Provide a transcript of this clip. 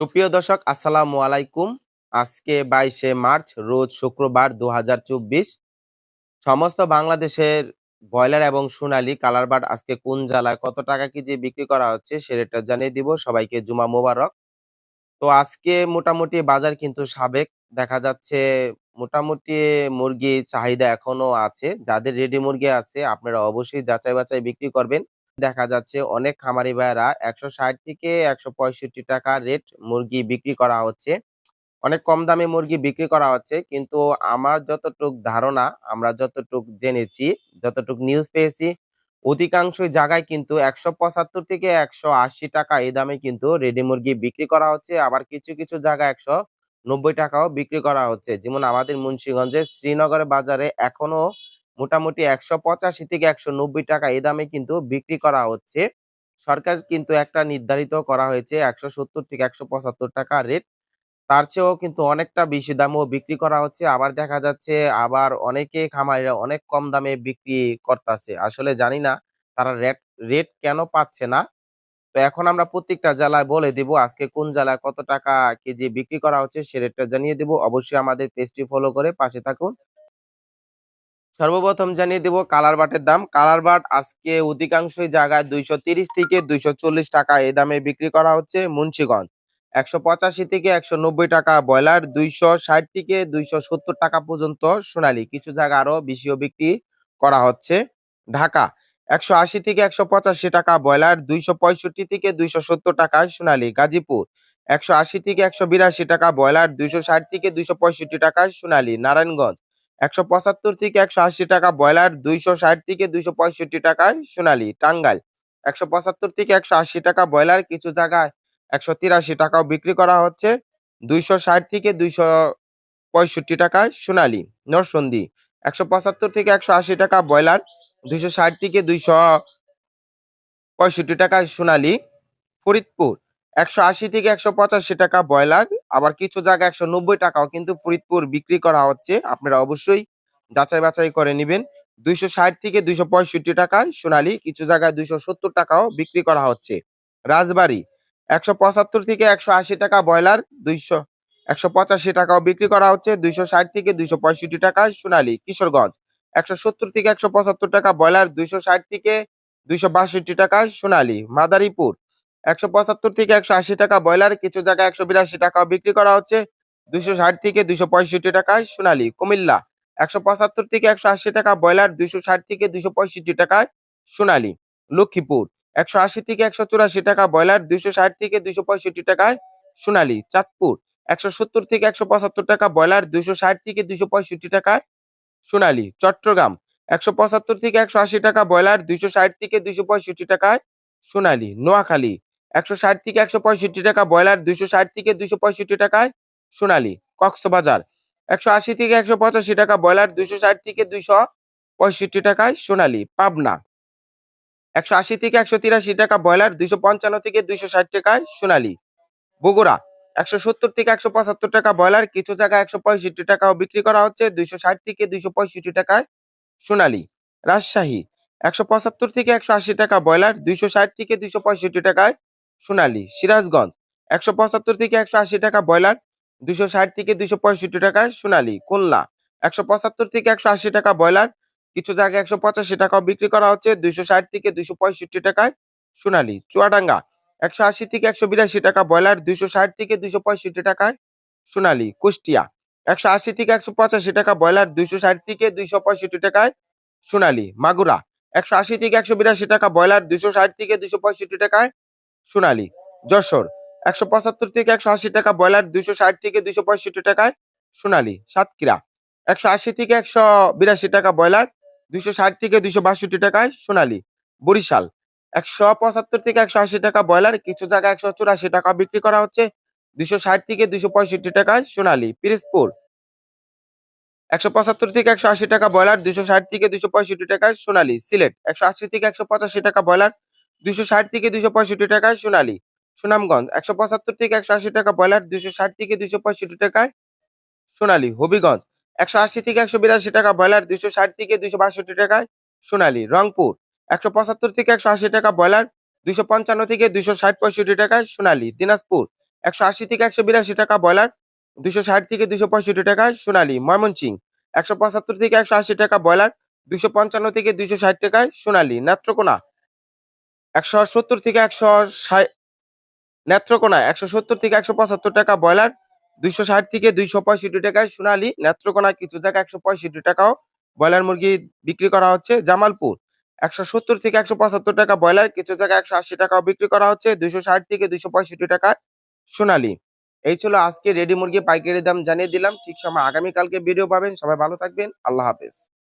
সুপ্রিয় দর্শক, আসসালামু আলাইকুম। আজকে বাইশে মার্চ, রোজ শুক্রবার দু সমস্ত বাংলাদেশের ব্রয়লার এবং সোনালী কালার বার্ড আজকে কোন জেলায় কত টাকা কেজি বিক্রি করা হচ্ছে সে রেটটা জানিয়ে দিব। সবাইকে জুমা মোবারক। তো আজকে মোটামুটি বাজার কিন্তু সাবেক। দেখা যাচ্ছে মোটামুটি মুরগি চাহিদা এখনও আছে। যাদের রেডি মুরগি আছে, আপনারা অবশ্যই যাচাই বাছাই বিক্রি করবেন। দেখা যাচ্ছে অনেক খামারি ভাইয়েরা একশো ষাট থেকে একশো পঁয়ষট্টি টাকা রেট মুরগি বিক্রি করা হচ্ছে। অনেক কম দামে মুরগি বিক্রি করা হচ্ছে, কিন্তু আমার যতটুক ধারণা, আমরা যতটুক জেনেছি, যতটুক নিউজ পেয়েছি অধিকাংশ জায়গায় কিন্তু একশো পঁচাত্তর থেকে একশো আশি টাকা এই দামে কিন্তু রেডি মুরগি বিক্রি করা হচ্ছে। আবার কিছু কিছু জায়গায় একশো নব্বই টাকাও বিক্রি করা হচ্ছে। যেমন আমাদের মুন্সিগঞ্জে শ্রীনগর বাজারে এখনও মোটামুটি একশো পঁচাশি থেকে একশো নব্বই টাকা এ দামে কিন্তু বিক্রি করা হচ্ছে। সরকার কিন্তু একটা নির্ধারিত করা হয়েছে একশো সত্তর থেকে একশো পঁচাত্তর টাকা রেট তার চেয়েও কিন্তু অনেকটা বেশি দামেও বিক্রি করা হচ্ছে। আবার দেখা যাচ্ছে আবার অনেকে খামারিরা অনেক কম দামে বিক্রি করতেছে। আসলে জানি না তারা রেট রেট কেন পাচ্ছে না। তো এখন আমরা প্রত্যেকটা জেলায় বলে দিব আজকে কোন জেলায় কত টাকা কেজি বিক্রি করা হচ্ছে সে রেটটা জানিয়ে দিব। অবশ্যই আমাদের পেজটি ফলো করে পাশে থাকুন। সর্বপ্রথম জানিয়ে দিব কালার বাটের দাম। কালার বাট আজকে অধিকাংশ জায়গায় দুইশো থেকে দুইশো চল্লিশ টাকা এ দামে বিক্রি করা হচ্ছে মুন্সিগঞ্জ। একশো পঁচাশি থেকে একশো নব্বই টাকা ব্রয়লার, দুইশো ষাট থেকে দুইশো সত্তর টাকা পর্যন্ত সোনালী। কিছু জায়গা আরও বেশিও বিক্রি করা হচ্ছে। ঢাকা, একশো আশি থেকে একশো পঁচাশি টাকা ব্রয়লার, দুইশো পঁয়ষট্টি থেকে দুইশো সত্তর টাকা সোনালী। গাজীপুর, একশো আশি থেকে একশো বিরাশি টাকা ব্রয়লার, দুইশো ষাট থেকে দুইশো পঁয়ষট্টি টাকা সোনালী। নারায়ণগঞ্জ একশো পঁচাত্তর থেকে একশো আশি টাকা ব্রয়লার, দুইশো ষাট থেকে দুইশো পঁয়ষট্টি টাকায় সোনালি, টাঙ্গাইল। একশো পঁচাত্তর থেকে একশো আশি টাকা ব্রয়লার, কিছু জায়গায় একশো তিরাশি টাকাও বিক্রি করা হচ্ছে। দুইশো ষাট থেকে দুইশো পঁয়ষট্টি টাকায় সোনালি, নরসন্দী। একশো পঁচাত্তর থেকে একশো আশি টাকা ব্রয়লার, দুইশো ষাট থেকে দুইশো পঁয়ষট্টি টাকায় সোনালি, ফরিদপুর। একশো আশি থেকে একশো পঁচাশি টাকা ব্রয়লার আবার কিছু জায়গায় একশো নব্বই টাকাও কিন্তু ফরিদপুর বিক্রি করা হচ্ছে। আপনারা অবশ্যই যাচাই বাছাই করে নেবেন। দুইশো ষাট থেকে দুইশো পঁয়ষট্টি টাকায় সোনালী, কিছু জায়গায় দুইশো সত্তর টাকাও বিক্রি করা হচ্ছে। রাজবাড়ি, একশো পঁচাত্তর থেকে একশো আশি টাকা ব্রয়লার, দুইশো, একশো পঁচাশি টাকাও বিক্রি করা হচ্ছে। দুইশো ষাট থেকে দুইশো পঁয়ষট্টি টাকায় সোনালী, কিশোরগঞ্জ, একশো সত্তর থেকে একশো পঁচাত্তর টাকা ব্রয়লার, দুইশো ষাট থেকে দুইশো বাষট্টি টাকায় সোনালী। মাদারীপুর একশো পঁচাত্তর থেকে একশো আশি টাকা ব্রয়লার, কিছু জায়গায় একশো বিরাশি টাকাও বিক্রি করা হচ্ছে, দুশো ষাট থেকে দুশো পঁয়ষট্টি টাকায় সোনালি, কুমিল্লা, একশো পঁচাত্তর থেকে একশো আশি টাকা ব্রয়লার, দুশো ষাট থেকে দুশো পঁয়ষট্টি টাকায় সোনালী, লক্ষ্মীপুর, একশো আশি থেকে একশো চুরাশি টাকা ব্রয়লার, দুশো ষাট থেকে দুশো পঁয়ষট্টি টাকায় সোনালি, চাঁদপুর, একশো সত্তর থেকে একশো পঁচাত্তর টাকা ব্রয়লার, দুশো ষাট থেকে দুশো পঁয়ষট্টি টাকায় সোনালি, চট্টগ্রাম, একশো পঁচাত্তর থেকে একশো আশি টাকা ব্রয়লার, দুশো ষাট থেকে দুশো পঁয়ষট্টি টাকায় সোনালি, নোয়াখালী একশো ষাট থেকে একশো পঁয়ষট্টি টাকা, ব্রয়লার দুইশো ষাট থেকে দুইশো পঁয়ষট্টি টাকায় সোনালী, কক্সবাজার। একশো আশি থেকে একশো পঁচাশি টাকা, ব্রয়লার দুইশো ষাট থেকে দুইশো পঁয়ষট্টি টাকায় সোনালী, পাবনা। একশো আশি থেকে একশো তিরাশি টাকা, ব্রয়লার দুইশো পঞ্চান্ন থেকে দুইশো ষাট টাকায় সোনালী। বগুড়া, একশো সত্তর থেকে একশো পঁচাত্তর টাকা, ব্রয়লার কিছু জায়গায় একশো পঁয়ষট্টি টাকাও বিক্রি করা হচ্ছে, দুইশো ষাট থেকে দুইশো পঁয়ষট্টি টাকায় সোনালী। রাজশাহী, একশো পঁচাত্তর থেকে একশো আশি টাকা, ব্রয়লার দুইশো ষাট থেকে দুইশো পঁয়ষট্টি টাকায় সোনালী, সিরাজগঞ্জ, একশো পঁচাত্তর থেকে একশো আশি টাকা ব্রয়লার, দুশো ষাট থেকে দুশো পঁয়ষট্টি টাকায় সোনালী খুলনা একশো পঁচাত্তর থেকে একশো আশি টাকা ব্রয়লার, কিছু জায়গায় একশো পঁচাশি টাকাও বিক্রি করা হচ্ছে দুইশো ষাট থেকে দুইশো পঁয়ষট্টি টাকায় সোনালী, চুয়াডাঙ্গা, একশো আশি থেকে একশো বিরাশি টাকা ব্রয়লার দুইশো ষাট থেকে দুইশো পঁয়ষট্টি টাকায় সোনালী, কুষ্টিয়া, একশো আশি থেকে একশো পঁচাশি টাকা ব্রয়লার দুইশো ষাট থেকে দুইশো পঁয়ষট্টি টাকায় সোনালী, মাগুরা, একশো আশি থেকে একশো বিরাশি টাকা ব্রয়লার দুইশো ষাট থেকে দুইশো পঁয়ষট্টি টাকায় সোনালী, যশোর, একশো পঁচাত্তর থেকে একশো আশি টাকা, ব্রয়লার দুইশো ষাট থেকে দুইশো পঁয়ষট্টি টাকায় সোনালী, সাতক্ষীরা, একশো আশি থেকে একশো বিরাশি টাকা, ব্রয়লার দুইশো ষাট থেকে দুইশো বাষট্টি টাকায় সোনালী, বরিশাল, একশো পঁচাত্তর থেকে একশো আশি টাকা, ব্রয়লার কিছু জায়গায় একশো চুরাশি টাকা বিক্রি করা হচ্ছে দুইশো ষাট থেকে দুইশো পঁয়ষট্টি টাকায় সোনালী, পিরিজপুর, একশো পঁচাত্তর থেকে একশো আশি টাকা, ব্রয়লার দুইশো ষাট থেকে দুইশো পঁয়ষট্টি টাকায় সোনালী, সিলেট, একশো আশি থেকে একশো পঁচাশি টাকা, ব্রয়লার দুইশো ষাট থেকে দুইশো পঁয়ষট্টি টাকায় সোনালী, সুনামগঞ্জ। একশো পঁচাত্তর থেকে একশো আশি টাকা ব্রয়লার, দুইশো ষাট থেকে দুইশো পঁয়ষট্টি টাকায় সোনালী। হবিগঞ্জ, একশো আশি থেকে একশো বিরাশি টাকা ব্রয়লার, দুইশো ষাট থেকে দুইশো বাষট্টি টাকায় সোনালী। রংপুর, একশো পঁচাত্তর থেকে একশো আশি টাকা ব্রয়লার, দুইশো পঞ্চান্ন থেকে দুইশো ষাট পঁয়ষট্টি টাকায় সোনালী। দিনাজপুর, একশো আশি থেকে একশো বিরাশি টাকা ব্রয়লার দুশো ষাট থেকে দুশো পঁয়ষট্টি টাকায় সোনালী। ময়মনসিং একশো পঁচাত্তর থেকে একশো আশি টাকা ব্রয়লার দুশো পঞ্চান্ন থেকে দুশো ষাট টাকায় সোনালী। নেত্রকোনা একশো সত্তর থেকে একশো ষাট নেত্রকোনা একশো সত্তর থেকে একশো পঁচাত্তর টাকা ব্রয়লার, দুইশো ষাট থেকে দুইশো পঁয়ষট্টি টাকায় সোনালী নেত্রকোনা কিছু জায়গায় একশো পঁয়ষট্টি টাকাও ব্রয়লার মুরগি বিক্রি করা হচ্ছে জামালপুর। একশো সত্তর থেকে একশো পঁচাত্তর টাকা ব্রয়লার, কিছু জায়গায় একশো আশি টাকাও বিক্রি করা হচ্ছে দুইশো ষাট থেকে দুইশো পঁয়ষট্টি টাকা সোনালী। এই ছিল আজকে রেডি মুরগি পাইকারি দাম জানিয়ে দিলাম। ঠিক সময় আগামীকালকে ভিডিও পাবেন। সবাই ভালো থাকবেন। আল্লাহ হাফেজ।